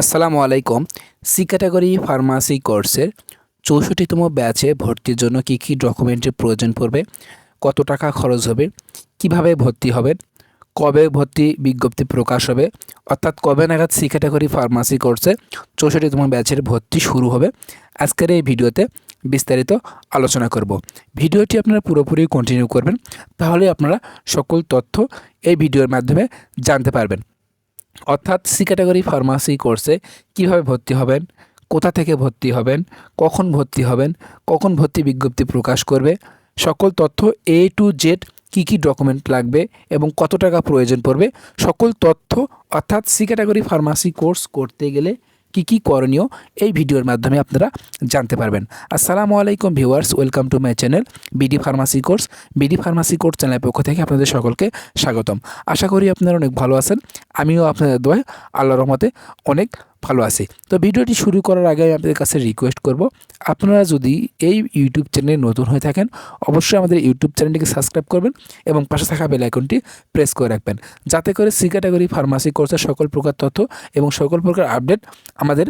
আসসালামু আলাইকুম। C category pharmacy কোর্সের চৌষট্টিতম ব্যাচে ভর্তির জন্য কী কী ডকুমেন্টের প্রয়োজন পড়বে? কত টাকা খরচ হবে? কীভাবে ভর্তি হবে? কবে ভর্তি বিজ্ঞপ্তি প্রকাশ হবে? অর্থাৎ কবে নাগাদ সি ক্যাটাগরি ফার্মাসি কোর্সে চৌষট্টিতম ব্যাচের ভর্তি শুরু হবে? আজকের এই ভিডিওতে বিস্তারিত আলোচনা করব। ভিডিওটি আপনারা পুরোপুরি কন্টিনিউ করবেন, তাহলে আপনারা সকল তথ্য এই ভিডিওর মাধ্যমে জানতে পারবেন। অর্থাৎ সি ক্যাটাগরি ফার্মাসি কোর্সে কীভাবে ভর্তি হবেন, কোথা থেকে ভর্তি হবেন, কখন ভর্তি হবেন, কখন ভর্তি বিজ্ঞপ্তি প্রকাশ করবে, সকল তথ্য এ টু জেড কী কী ডকুমেন্ট লাগবে এবং কত টাকা প্রয়োজন পড়বে, সকল তথ্য অর্থাৎ সি ক্যাটাগরি ফার্মাসি কোর্স করতে গেলে কি কি করণীয় এই ভিডিওর মাধ্যমে আপনারা জানতে পারবেন। আসসালামু আলাইকুম viewers, welcome to my channel BD pharmacy course. BD pharmacy course চ্যানেলের পক্ষ থেকে আপনাদের সকলকে স্বাগতম। আশা করি আপনারা অনেক ভালো আছেন। আমিও আপনাদের দোয়ায় আল্লাহ রহমতে অনেক ভালো আছি। তো ভিডিওটি শুরু করার আগে আমি আপনাদের কাছে রিকোয়েস্ট করব, আপনারা যদি এই ইউটিউব চ্যানেলে নতুন হয়ে থাকেন, অবশ্যই আমাদের ইউটিউব চ্যানেলটিকে সাবস্ক্রাইব করবেন এবং পাশে থাকা বেল আইকনটি প্রেস করে রাখবেন। যাতে করে সি ক্যাটাগরি ফার্মাসি কোর্সের সকল প্রকার তথ্য এবং সকল প্রকার আপডেট আমাদের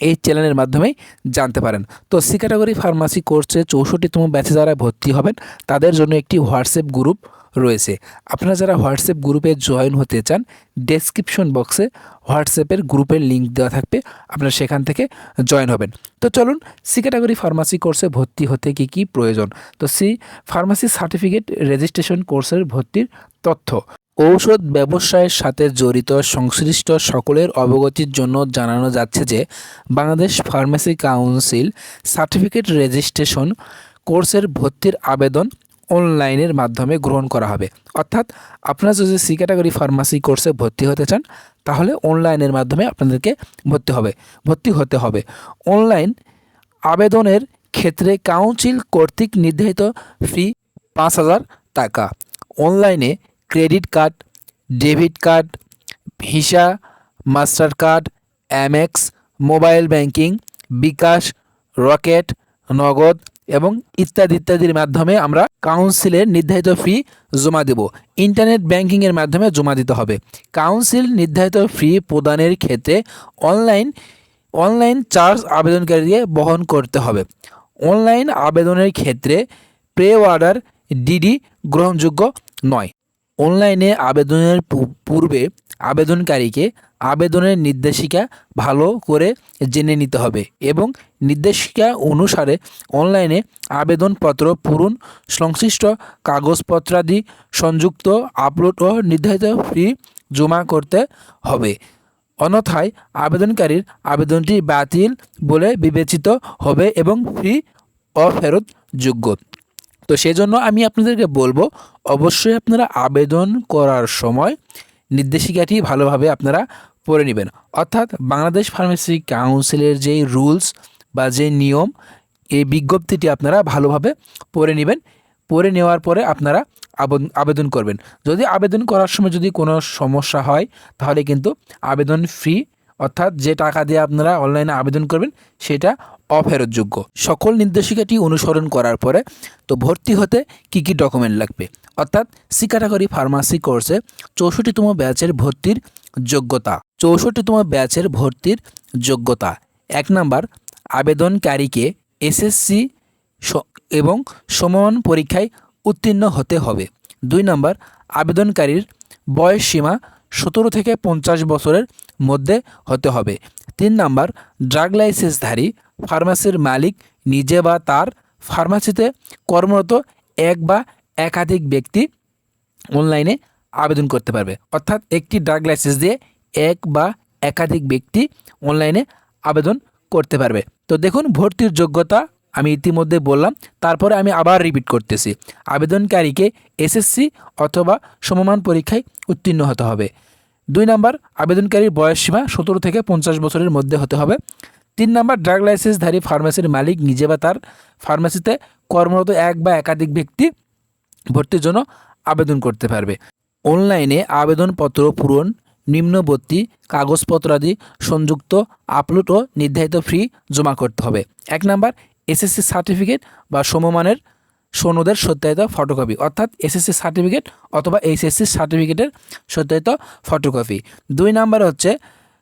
এই চ্যানেলের মাধ্যমেই জানতে পারেন। তো সি ক্যাটাগরি ফার্মাসি কোর্সে চৌষট্টিতম ব্যাচে যারা ভর্তি হবেন, তাদের জন্য একটি হোয়াটসঅ্যাপ গ্রুপ রয়েছে। আপনারা যারা হোয়াটসঅ্যাপ গ্রুপে জয়েন হতে চান ডেসক্রিপশন বক্সে হোয়াটসঅ্যাপের গ্রুপের লিঙ্ক দেওয়া থাকবে। আপনারা সেখান থেকে জয়েন হবেন। তো চলুন সি ক্যাটাগরি ফার্মাসি কোর্সে ভর্তি হতে কী কী প্রয়োজন? তো সি ফার্মাসি সার্টিফিকেট রেজিস্ট্রেশন কোর্সের ভর্তির তথ্য। ঔষধ ব্যবসায়ের সাথে জড়িত সংশ্লিষ্ট সকলের অবগতির জন্য জানানো যাচ্ছে যে, Bangladesh pharmacy council certificate registration কোর্সের ভর্তির আবেদন অনলাইনের মাধ্যমে গ্রহণ করা হবে। অর্থাৎ আপনারা যদি সি ক্যাটাগরি ফার্মাসি কোর্সে ভর্তি হতে চান, তাহলে অনলাইনের মাধ্যমে আপনাদেরকে ভর্তি হবে, ভর্তি হতে হবে। অনলাইন আবেদনের ক্ষেত্রে কাউন্সিল কর্তৃক নির্ধারিত ফি পাঁচ হাজার টাকা। অনলাইনে credit card, debit card, Visa, Mastercard Amex mobile banking, bKash, Rocket, Nagad এবং ইত্যাদি ইত্যাদির মাধ্যমে আমরা কাউন্সিলের নির্ধারিত ফি জমা দেব। ইন্টারনেট ব্যাংকিংয়ের মাধ্যমে জমা দিতে হবে। কাউন্সিল নির্ধারিত ফি প্রদানের ক্ষেত্রে অনলাইন অনলাইন চার্জ আবেদনকারীকে বহন করতে হবে। অনলাইন আবেদনের ক্ষেত্রে প্রে অর্ডার ডিডি গ্রহণযোগ্য নয়। অনলাইনে আবেদনের পূর্বে আবেদনকারীকে আবেদনের নির্দেশিকা ভালো করে জেনে নিতে হবে এবং নির্দেশিকা অনুসারে অনলাইনে আবেদনপত্র পূরণ, সংশ্লিষ্ট কাগজপত্রাদি সংযুক্ত, আপলোড ও নির্ধারিত ফি জমা করতে হবে। অন্যথায় আবেদনকারীর আবেদনটি বাতিল বলে বিবেচিত হবে এবং ফি অফেরতযোগ্য। তো সেজন্য আমি আপনাদেরকে বলব, অবশ্যই আপনারা আবেদন করার সময় নির্দেশিকাটি ভালোভাবে আপনারা পড়ে নেবেন। অর্থাৎ বাংলাদেশ ফার্মেসি কাউন্সিলের যেই রুলস বা যে নিয়ম, এই বিজ্ঞপ্তিটি আপনারা ভালোভাবে পড়ে নেবেন। পড়ে নেওয়ার পরে আপনারা আবেদন আবেদন করবেন। যদি আবেদন করার সময় যদি কোনো সমস্যা হয়, তাহলে কিন্তু আবেদন ফ্রি, অর্থাৎ যে টাকা দিয়ে আপনারা অনলাইনে আবেদন করবেন, সেটা অফেরতযোগ্য। সকল নির্দেশিকাটি অনুসরণ করার পরে তো ভর্তি হতে কি কি ডকুমেন্ট লাগবে? অর্থাৎ সি ক্যাটাগরি ফার্মাসি কোর্সে চৌষট্টিতম ব্যাচের ভর্তির যোগ্যতা। চৌষট্টিতম ব্যাচের ভর্তির যোগ্যতা। এক নাম্বার, আবেদনকারীকে এসএসসি এবং সমমান পরীক্ষায় উত্তীর্ণ হতে হবে। দুই নাম্বার, আবেদনকারীর বয়স সীমা সতেরো থেকে পঞ্চাশ বছরের মধ্যে হতে হবে। তিন নাম্বার ড্রাগ লাইসেন্সধারী ফার্মাসির মালিক নিজে বা তার ফার্মাসিতে কর্মরত এক বা একাধিক ব্যক্তি অনলাইনে আবেদন করতে পারবে। অর্থাৎ একটি ড্রাগ লাইসেন্স দিয়ে এক বা একাধিক ব্যক্তি অনলাইনে আবেদন করতে পারবে। তো দেখুন, ভর্তির যোগ্যতা আমি ইতিমধ্যে বললাম, তারপরে আমি আবার রিপিট করতেছি। আবেদনকারীকে এসএসসি অথবা সমমান পরীক্ষায় উত্তীর্ণ হতে হবে। দুই নাম্বার, আবেদনকারীর বয়স সীমা সতেরো থেকে পঞ্চাশ বছরের মধ্যে হতে হবে। তিন নাম্বার ড্রাগ লাইসেন্সধারী ফার্মেসির মালিক নিজে বা তার ফার্মেসিতে কর্মরত এক বা একাধিক ব্যক্তি ভর্তির জন্য আবেদন করতে পারবে। অনলাইনে আবেদনপত্র পূরণ, নিম্নবর্তী কাগজপত্র আদি সংযুক্ত আপলোড ও নির্ধারিত ফি জমা করতে হবে। এক নাম্বার এসএসসি সার্টিফিকেট বা সমমানের সনদের সত্যায়িত ফটোকপি অর্থাৎ এসএসসি সার্টিফিকেট অথবা এইচএসসি সার্টিফিকেটের সত্যায়িত ফটোকপি দুই নাম্বার হচ্ছে,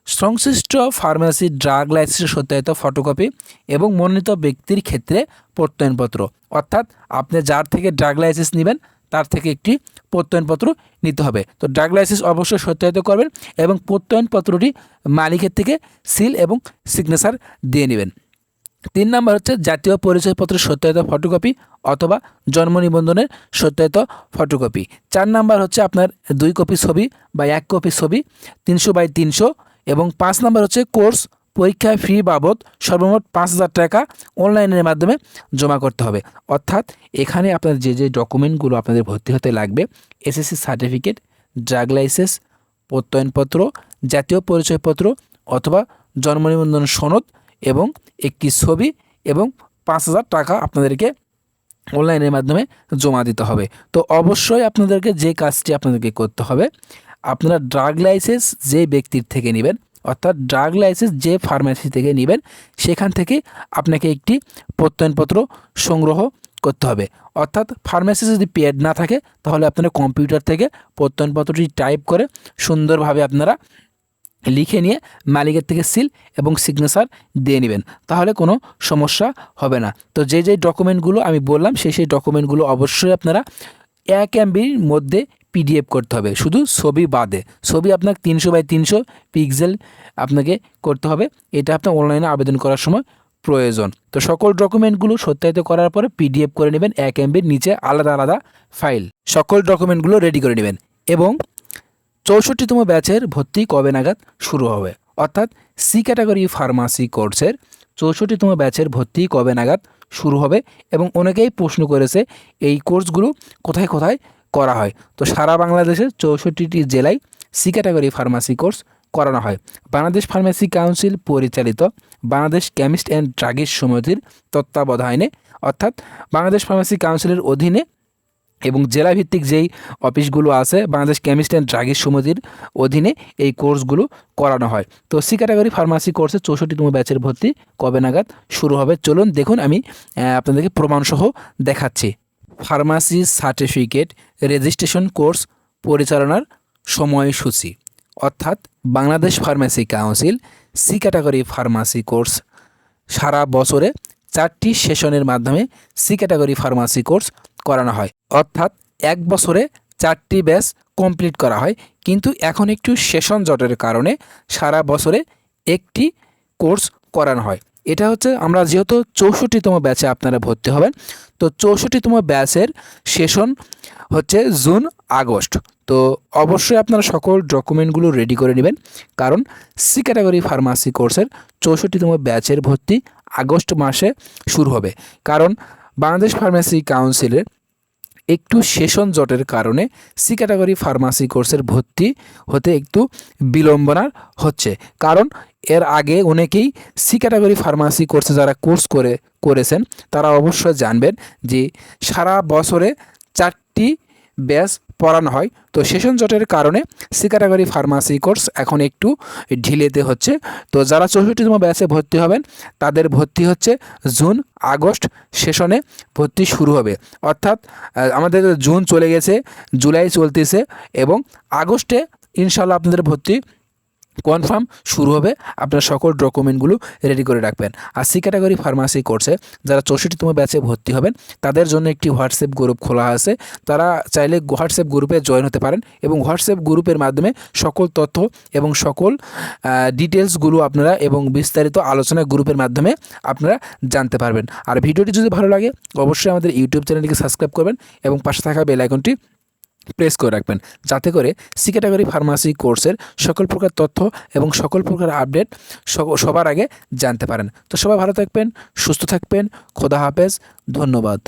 সংশ্লিষ্ট ফার্মেসি ড্রাগ লাইসেন্সের সত্যায়িত ফটোকপি এবং মনোনীত ব্যক্তির ক্ষেত্রে প্রত্যয়নপত্র। অর্থাৎ আপনি যার থেকে ড্রাগ লাইসেন্স নেবেন, তার থেকে একটি প্রত্যয়নপত্র নিতে হবে। তো ড্রাগ লাইসেন্স অবশ্যই সত্যায়িত করবেন এবং প্রত্যয়নপত্রটি মালিকের থেকে সিল এবং সিগনেচার দিয়ে নেবেন। তিন নাম্বার হচ্ছে জাতীয় পরিচয়পত্রের সত্যায়িত ফটোকপি অথবা জন্ম নিবন্ধনের সত্যায়িত ফটোকপি চার নাম্বার হচ্ছে আপনার দুই কপি ছবি বা এক কপি ছবি, তিনশো বাই তিনশো এবং পাঁচ নাম্বার হচ্ছে কোর্স পরীক্ষা ফি বাবদ সর্বমোট পাঁচ হাজার টাকা অনলাইনের মাধ্যমে জমা করতে হবে। অর্থাৎ এখানে আপনার যে যে ডকুমেন্টগুলো আপনাদের ভর্তি হতে লাগবে এসএসসি সার্টিফিকেট ড্রাগ লাইসেন্স প্রত্যয়নপত্র, জাতীয় পরিচয়পত্র অথবা জন্ম নিবন্ধন সনদ এবং একটি ছবি এবং পাঁচ হাজার টাকা আপনাদেরকে অনলাইনের মাধ্যমে জমা দিতে হবে। তো অবশ্যই আপনাদেরকে যে কাজটি আপনাদেরকে করতে হবে, আপনারা ড্রাগ লাইসেন্স যে ব্যক্তির থেকে নেবেন, অর্থাৎ ড্রাগ লাইসেন্স যে ফার্মেসি থেকে নেবেন, সেখান থেকে আপনাকে একটি প্রত্যয়নপত্র সংগ্রহ করতে হবে। অর্থাৎ ফার্মেসি যদি পেড না থাকে, তাহলে আপনারা কম্পিউটার থেকে প্রত্যয়নপত্রটি টাইপ করে সুন্দরভাবে আপনারা লিখে নিয়ে মালিকের থেকে সিল এবং সিগনেচার দিয়ে নেবেন। তাহলে কোনো সমস্যা হবে না। তো যে যে ডকুমেন্টগুলো আমি বললাম, সেই সেই ডকুমেন্টগুলো অবশ্যই আপনারা এক এমবির মধ্যে পিডিএফ করতে হবে। শুধু ছবি বাদে। ছবি আপনার তিনশো বাই তিনশো পিক্সেল আপনাকে করতে হবে। এটা আপনার অনলাইনে আবেদন করার সময় প্রয়োজন। তো সকল ডকুমেন্টগুলো সত্যায়িত করার পরে পিডিএফ করে নেবেন এক এমবির নিচে আলাদা আলাদা ফাইল। সকল ডকুমেন্টগুলো রেডি করে নেবেন এবং চৌষট্টিতম ব্যাচের ভর্তি কবে নাগাদ শুরু হবে? অর্থাৎ সি ক্যাটাগরি ফার্মাসি কোর্সের চৌষট্টিতম ব্যাচের ভর্তি কবে নাগাদ শুরু হবে? এবং অনেকেই প্রশ্ন করেছে, এই কোর্সগুলো কোথায় কোথায় করা হয়? তো সারা বাংলাদেশের চৌষট্টিটি জেলায় সি ক্যাটাগরি ফার্মাসি কোর্স করানো হয়। বাংলাদেশ ফার্মেসি কাউন্সিল পরিচালিত বাংলাদেশ কেমিস্ট অ্যান্ড ড্রাগিস্ট সমিতির তত্ত্বাবধানে, অর্থাৎ বাংলাদেশ ফার্মেসি কাউন্সিলের অধীনে এবং জেলাভিত্তিক যেই অফিসগুলো আছে, বাংলাদেশ কেমিস্ট অ্যান্ড ড্রাগিস সমিতির অধীনে এই কোর্সগুলো করানো হয়। তো সি ক্যাটাগরি ফার্মাসি কোর্সে চৌষট্টিতম ব্যাচের ভর্তি কবে নাগাদ শুরু হবে? চলুন দেখুন, আমি আপনাদেরকে প্রমাণসহ দেখাচ্ছি। ফার্মাসি সার্টিফিকেট রেজিস্ট্রেশন কোর্স পরিচালনার সময়সূচি, অর্থাৎ Bangladesh pharmacy council C category pharmacy course সারা বছরে চারটি সেশনের মাধ্যমে সি ক্যাটাগরি ফার্মাসি কোর্স করানো হয়। অর্থাৎ এক বছরে চারটি ব্যাচ কমপ্লিট করা হয়। কিন্তু এখন একটু সেশন জটের কারণে সারা বছরে একটি কোর্স করানো হয়। এটা হচ্ছে আমরা যেহেতু চৌষট্টিতম ব্যাচে আপনারা ভর্তি হবেন, তো চৌষট্টিতম ব্যাচের সেশন হচ্ছে জুন, আগস্ট। তো অবশ্যই আপনারা সকল ডকুমেন্টগুলো রেডি করে নেবেন। কারণ সি ক্যাটাগরি ফার্মাসি কোর্সের চৌষট্টিতম ব্যাচের ভর্তি আগস্ট মাসে শুরু হবে। কারণ বাংলাদেশ ফার্মেসি কাউন্সিলের একটু সেশন জটের কারণে সি ক্যাটাগরি ফার্মাসি কোর্সের ভর্তি হতে একটু বিলম্বনা হচ্ছে। কারণ এর আগে অনেকেই সি ক্যাটাগরি ফার্মাসি কোর্সে যারা কোর্স করে, করেছেন, তারা অবশ্যই জানবেন যে সারা বছরে চারটি ব্যাচ পড়ানো হয়। তো সেশন জটের কারণে সি ক্যাটাগরি ফার্মাসি কোর্স এখন একটু ঢিলেতে হচ্ছে। তো যারা চৌষট্টিতম ব্যাচে ভর্তি হবেন, তাদের ভর্তি হচ্ছে জুন, আগস্ট সেশনে ভর্তি শুরু হবে। অর্থাৎ আমাদের জুন চলে গেছে, জুলাই চলতেছে এবং আগস্টে ইনশাল্লাহ আপনাদের ভর্তি কনফার্ম শুরু হবে। আপনার সকল ডকুমেন্টগুলো রেডি করে রাখবেন। আর সি ক্যাটাগরি ফার্মাসি কোর্সে যারা চৌষট্টিতম ব্যাচে ভর্তি হবেন, তাদের জন্য একটি হোয়াটসঅ্যাপ গ্রুপ খোলা আছে। তারা চাইলে হোয়াটসঅ্যাপ গ্রুপে জয়েন হতে পারেন এবং হোয়াটসঅ্যাপ গ্রুপের মাধ্যমে সকল তথ্য এবং সকল ডিটেলসগুলো আপনারা এবং বিস্তারিত আলোচনা গ্রুপের মাধ্যমে আপনারা জানতে পারবেন। আর ভিডিওটি যদি ভালো লাগে, অবশ্যই আমাদের ইউটিউব চ্যানেলটিকে সাবস্ক্রাইব করবেন এবং পাশে থাকা বেল আইকনটি প্রেস করে রাখবেন। যাতে করে সি ক্যাটাগরি ফার্মাসি কোর্সের সকল প্রকার তথ্য এবং সকল প্রকার আপডেট সবার আগে জানতে পারেন। তো সবাই ভালো থাকবেন, সুস্থ থাকবেন, খোদা হাফেজ, ধন্যবাদ।